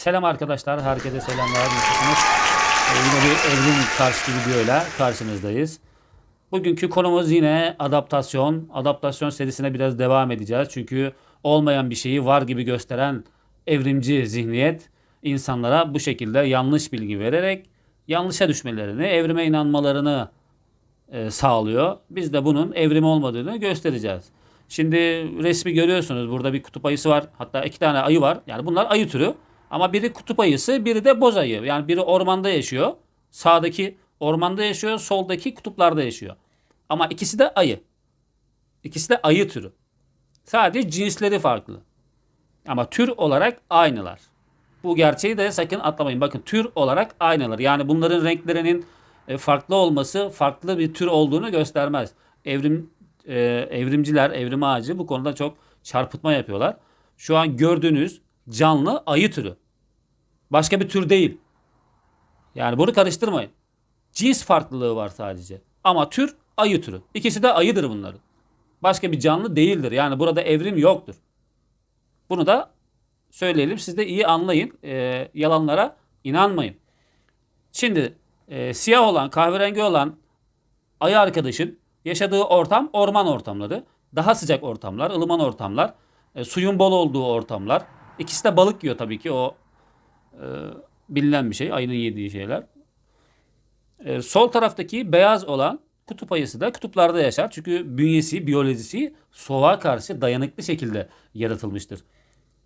Selam arkadaşlar, herkese selamlar. Nasılsınız? Ee, yine bir evrim karşıtı videoyla karşınızdayız. Bugünkü konumuz yine adaptasyon. Adaptasyon serisine biraz devam edeceğiz. Çünkü olmayan bir şeyi var gibi gösteren evrimci zihniyet insanlara bu şekilde yanlış bilgi vererek yanlışa düşmelerini, evrime inanmalarını e, sağlıyor. Biz de bunun evrim olmadığını göstereceğiz. Şimdi resmi görüyorsunuz. Burada bir kutup ayısı var. Hatta iki tane ayı var. Yani bunlar ayı türü. Ama biri kutup ayısı, biri de boz ayı. Yani biri ormanda yaşıyor. Sağdaki ormanda yaşıyor, soldaki kutuplarda yaşıyor. Ama ikisi de ayı. İkisi de ayı türü. Sadece cinsleri farklı. Ama tür olarak aynılar. Bu gerçeği de sakın atlamayın. Bakın tür olarak aynılar. Yani bunların renklerinin e, farklı olması farklı bir tür olduğunu göstermez. Evrim e, evrimciler, evrim ağacı bu konuda çok çarpıtma yapıyorlar. Şu an gördüğünüz canlı ayı türü. Başka bir tür değil. Yani bunu karıştırmayın. Cins farklılığı var sadece. Ama tür ayı türü. İkisi de ayıdır bunların. Başka bir canlı değildir. Yani burada evrim yoktur. Bunu da söyleyelim. Siz de iyi anlayın. E, yalanlara inanmayın. Şimdi e, siyah olan, kahverengi olan ayı arkadaşın yaşadığı ortam orman ortamları. Daha sıcak ortamlar, ılıman ortamlar. e, suyun bol olduğu ortamlar. İkisi de balık yiyor tabii ki. O e, bilinen bir şey. Ayının yediği şeyler. E, sol taraftaki beyaz olan kutup ayısı da kutuplarda yaşar. Çünkü bünyesi, biyolojisi soğuğa karşı dayanıklı şekilde yaratılmıştır.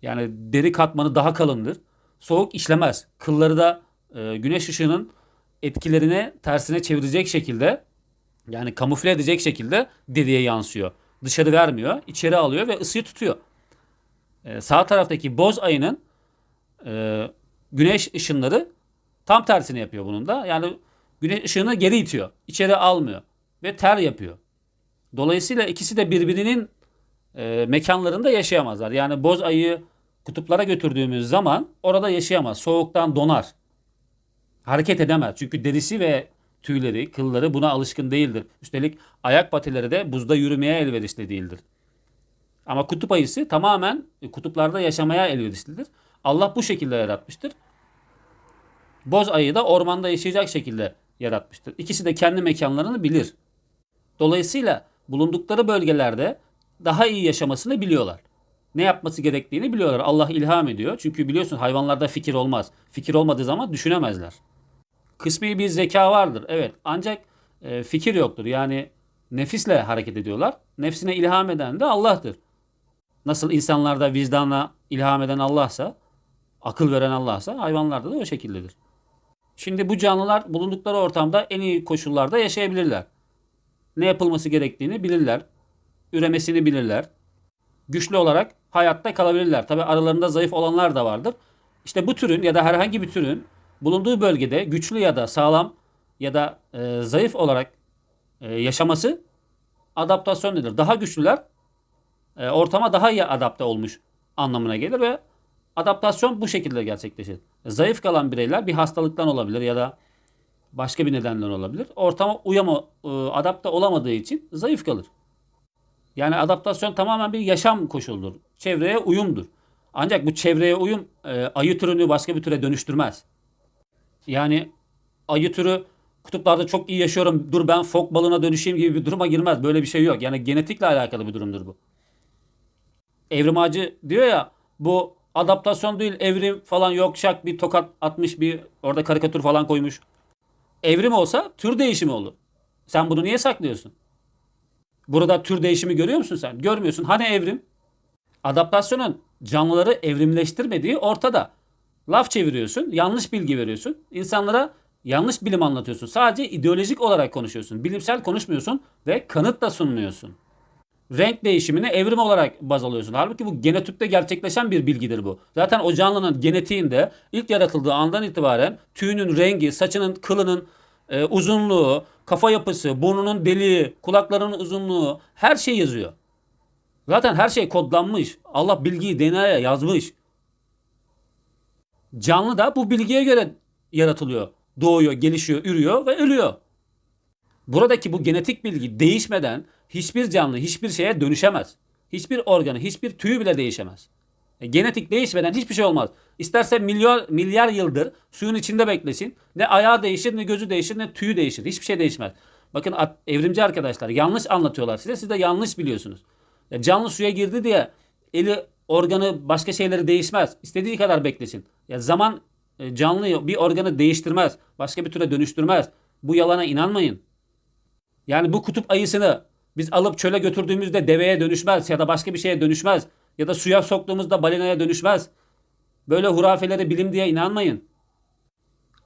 Yani deri katmanı daha kalındır. Soğuk işlemez. Kılları da e, güneş ışığının etkilerine tersine çevirecek şekilde yani kamufle edecek şekilde deriye yansıyor. Dışarı vermiyor, içeri alıyor ve ısıyı tutuyor. E, sağ taraftaki boz ayının e, güneş ışınları tam tersini yapıyor bunun da. Yani güneş ışığını geri itiyor. içeri almıyor ve ter yapıyor. Dolayısıyla ikisi de birbirinin e, mekanlarında yaşayamazlar. Yani boz ayı kutuplara götürdüğümüz zaman orada yaşayamaz. Soğuktan donar. Hareket edemez. Çünkü derisi ve tüyleri, kılları buna alışkın değildir. Üstelik ayak patileri de buzda yürümeye elverişli değildir. Ama kutup ayısı tamamen kutuplarda yaşamaya elverişlidir. Allah bu şekilde yaratmıştır. Boz ayı da ormanda yaşayacak şekilde yaratmıştır. İkisi de kendi mekanlarını bilir. Dolayısıyla bulundukları bölgelerde daha iyi yaşamasını biliyorlar. Ne yapması gerektiğini biliyorlar. Allah ilham ediyor. Çünkü biliyorsun hayvanlarda fikir olmaz. Fikir olmadığı zaman düşünemezler. Kısmi bir zeka vardır. Evet. Ancak e, fikir yoktur. Yani nefisle hareket ediyorlar. Nefsine ilham eden de Allah'tır. Nasıl insanlarda vicdana ilham eden Allah'sa, akıl veren Allah'sa hayvanlarda da o şekildedir. Şimdi bu canlılar bulundukları ortamda en iyi koşullarda yaşayabilirler. Ne yapılması gerektiğini bilirler. Üremesini bilirler. Güçlü olarak hayatta kalabilirler. Tabi aralarında zayıf olanlar da vardır. İşte bu türün ya da herhangi bir türün bulunduğu bölgede güçlü ya da sağlam ya da e, zayıf olarak e, yaşaması adaptasyon nedir? Daha güçlüler e, ortama daha iyi adapte olmuş anlamına gelir ve adaptasyon bu şekilde gerçekleşir. Zayıf kalan bireyler bir hastalıktan olabilir ya da başka bir nedenden olabilir. Ortama uyama, e, adapte olamadığı için zayıf kalır. Yani adaptasyon tamamen bir yaşam koşuludur. Çevreye uyumdur. Ancak bu çevreye uyum e, ayı türünü başka bir türe dönüştürmez. Yani ayı türü kutuplarda çok iyi yaşıyorum dur ben fok balığına dönüşeyim gibi bir duruma girmez. Böyle bir şey yok. Yani genetikle alakalı bir durumdur bu. Evrim ağacı diyor ya bu adaptasyon değil evrim falan yok şak bir tokat atmış bir orada karikatür falan koymuş. Evrim olsa tür değişimi olur. Sen bunu niye saklıyorsun? Burada tür değişimi görüyor musun sen? Görmüyorsun. Hani evrim? Adaptasyonun canlıları evrimleştirmediği ortada. Laf çeviriyorsun, yanlış bilgi veriyorsun. İnsanlara yanlış bilim anlatıyorsun. Sadece ideolojik olarak konuşuyorsun. Bilimsel konuşmuyorsun ve kanıt da sunmuyorsun. Renk değişimini evrim olarak baz alıyorsun. Halbuki bu genotipte gerçekleşen bir bilgidir bu. Zaten o canlının genetiğinde ilk yaratıldığı andan itibaren tüyünün rengi, saçının, kılının e, uzunluğu, kafa yapısı, burnunun deliği, kulaklarının uzunluğu her şey yazıyor. Zaten her şey kodlanmış. Allah bilgiyi DNA'ya yazmış. Canlı da bu bilgiye göre yaratılıyor. Doğuyor, gelişiyor, ürüyor ve ölüyor. Buradaki bu genetik bilgi değişmeden hiçbir canlı hiçbir şeye dönüşemez. Hiçbir organı, hiçbir tüyü bile değişemez. E, genetik değişmeden hiçbir şey olmaz. İsterse milyar, milyar yıldır suyun içinde beklesin. Ne ayağı değişir, ne gözü değişir, ne tüyü değişir. Hiçbir şey değişmez. Bakın evrimci arkadaşlar yanlış anlatıyorlar size. Siz de yanlış biliyorsunuz. Ya canlı suya girdi diye eli organı başka şeyleri değişmez. İstediği kadar beklesin. Ya zaman e, canlı bir organı değiştirmez. Başka bir türe dönüştürmez. Bu yalana inanmayın. Yani bu kutup ayısını biz alıp çöle götürdüğümüzde deveye dönüşmez ya da başka bir şeye dönüşmez. Ya da suya soktuğumuzda balinaya dönüşmez. Böyle hurafelere bilim diye inanmayın.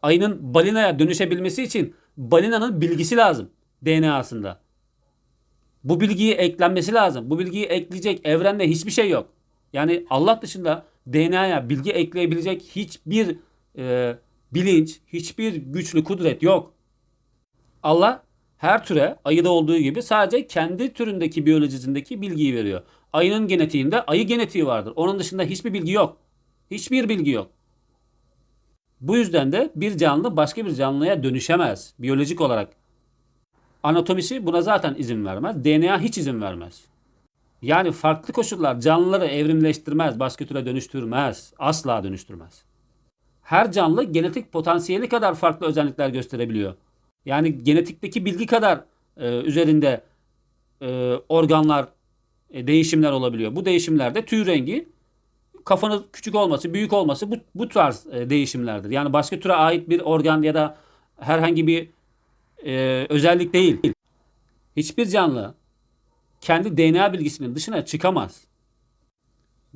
Ayının balinaya dönüşebilmesi için balinanın bilgisi lazım DNA'sında. Bu bilgiyi eklenmesi lazım. Bu bilgiyi ekleyecek evrende hiçbir şey yok. Yani Allah dışında DNA'ya bilgi ekleyebilecek hiçbir e, bilinç, hiçbir güçlü kudret yok. Allah her türe ayıda olduğu gibi sadece kendi türündeki biyolojisindeki bilgiyi veriyor. Ayının genetiğinde ayı genetiği vardır. Onun dışında hiçbir bilgi yok. Hiçbir bilgi yok. Bu yüzden de bir canlı başka bir canlıya dönüşemez biyolojik olarak. Anatomisi buna zaten izin vermez. DNA hiç izin vermez. Yani farklı koşullar canlıları evrimleştirmez, başka türe dönüştürmez, asla dönüştürmez. Her canlı genetik potansiyeli kadar farklı özellikler gösterebiliyor. Yani genetikteki bilgi kadar e, üzerinde e, organlar, e, değişimler olabiliyor. Bu değişimlerde tüy rengi, kafanın küçük olması, büyük olması bu, bu tarz e, değişimlerdir. Yani başka türe ait bir organ ya da herhangi bir e, özellik değil. Hiçbir canlı kendi DNA bilgisinin dışına çıkamaz.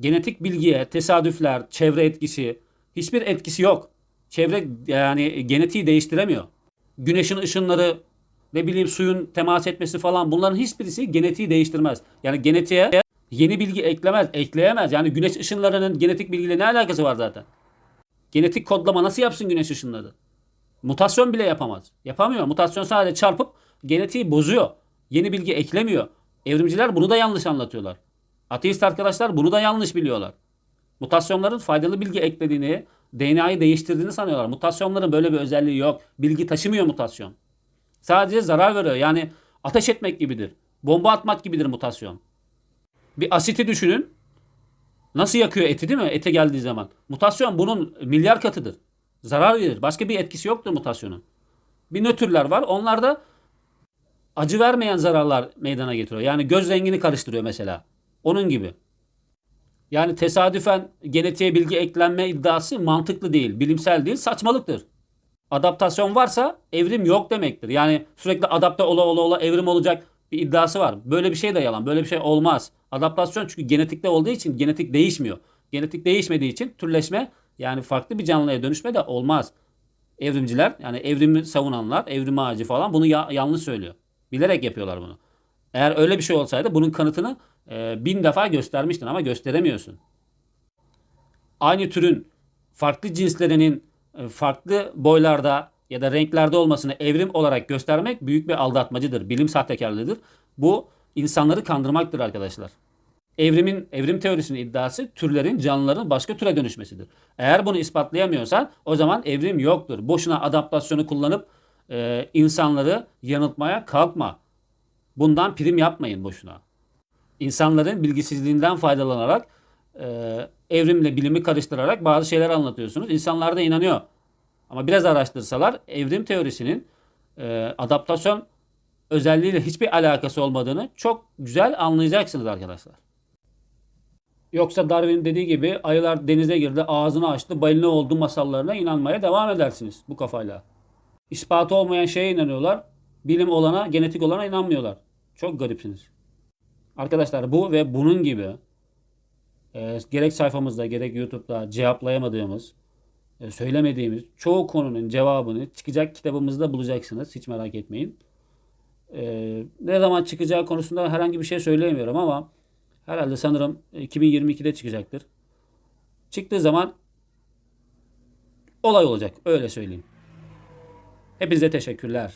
Genetik bilgiye, tesadüfler, çevre etkisi hiçbir etkisi yok. Çevre yani genetiği değiştiremiyor. Güneşin ışınları, ne bileyim suyun temas etmesi falan bunların hiçbirisi genetiği değiştirmez. Yani genetiğe yeni bilgi eklemez, ekleyemez. Yani güneş ışınlarının genetik bilgiyle ne alakası var zaten? Genetik kodlama nasıl yapsın güneş ışınları? Mutasyon bile yapamaz. Yapamıyor. Mutasyon sadece çarpıp genetiği bozuyor. Yeni bilgi eklemiyor. Evrimciler bunu da yanlış anlatıyorlar. Ateist arkadaşlar bunu da yanlış biliyorlar. Mutasyonların faydalı bilgi eklediğini, DNA'yı değiştirdiğini sanıyorlar. Mutasyonların böyle bir özelliği yok. Bilgi taşımıyor mutasyon. Sadece zarar veriyor. Yani ateş etmek gibidir. Bomba atmak gibidir mutasyon. Bir asiti düşünün. Nasıl yakıyor eti değil mi? Ete geldiği zaman. Mutasyon bunun milyar katıdır. Zarar verir. Başka bir etkisi yoktur mutasyonun. Bir nötrler var. Onlar da acı vermeyen zararlar meydana getiriyor. Yani göz rengini karıştırıyor mesela. Onun gibi. Yani tesadüfen genetiğe bilgi eklenme iddiası mantıklı değil, bilimsel değil, saçmalıktır. Adaptasyon varsa evrim yok demektir. Yani sürekli adapte ola ola ola evrim olacak bir iddiası var. Böyle bir şey de yalan. Böyle bir şey olmaz. Adaptasyon çünkü genetikte olduğu için genetik değişmiyor. Genetik değişmediği için türleşme yani farklı bir canlıya dönüşme de olmaz. Evrimciler yani evrimi savunanlar, evrim ağacı falan bunu ya- yanlış söylüyor. Bilerek yapıyorlar bunu. Eğer öyle bir şey olsaydı bunun kanıtını e, bin defa göstermiştin ama gösteremiyorsun. Aynı türün farklı cinslerinin e, farklı boylarda ya da renklerde olmasını evrim olarak göstermek büyük bir aldatmacıdır. Bilim sahtekarlığıdır. Bu insanları kandırmaktır arkadaşlar. Evrimin evrim teorisinin iddiası türlerin canlıların başka türe dönüşmesidir. Eğer bunu ispatlayamıyorsan o zaman evrim yoktur. Boşuna adaptasyonu kullanıp e, insanları yanıltmaya kalkma. Bundan prim yapmayın boşuna. İnsanların bilgisizliğinden faydalanarak e, evrimle bilimi karıştırarak bazı şeyler anlatıyorsunuz. İnsanlar da inanıyor. Ama biraz araştırsalar evrim teorisinin e, adaptasyon özelliğiyle hiçbir alakası olmadığını çok güzel anlayacaksınız arkadaşlar. Yoksa Darwin dediği gibi ayılar denize girdi, ağzını açtı, balina oldu masallarına inanmaya devam edersiniz bu kafayla. İspatı olmayan şeye inanıyorlar. Bilim olana, genetik olana inanmıyorlar. Çok garipsiniz. Arkadaşlar bu ve bunun gibi e, gerek sayfamızda gerek YouTube'da cevaplayamadığımız, e, söylemediğimiz çoğu konunun cevabını çıkacak kitabımızda bulacaksınız. Hiç merak etmeyin. E, ne zaman çıkacağı konusunda herhangi bir şey söyleyemiyorum ama herhalde sanırım 2022'de çıkacaktır. Çıktığı zaman olay olacak. Öyle söyleyeyim. Hepinize teşekkürler.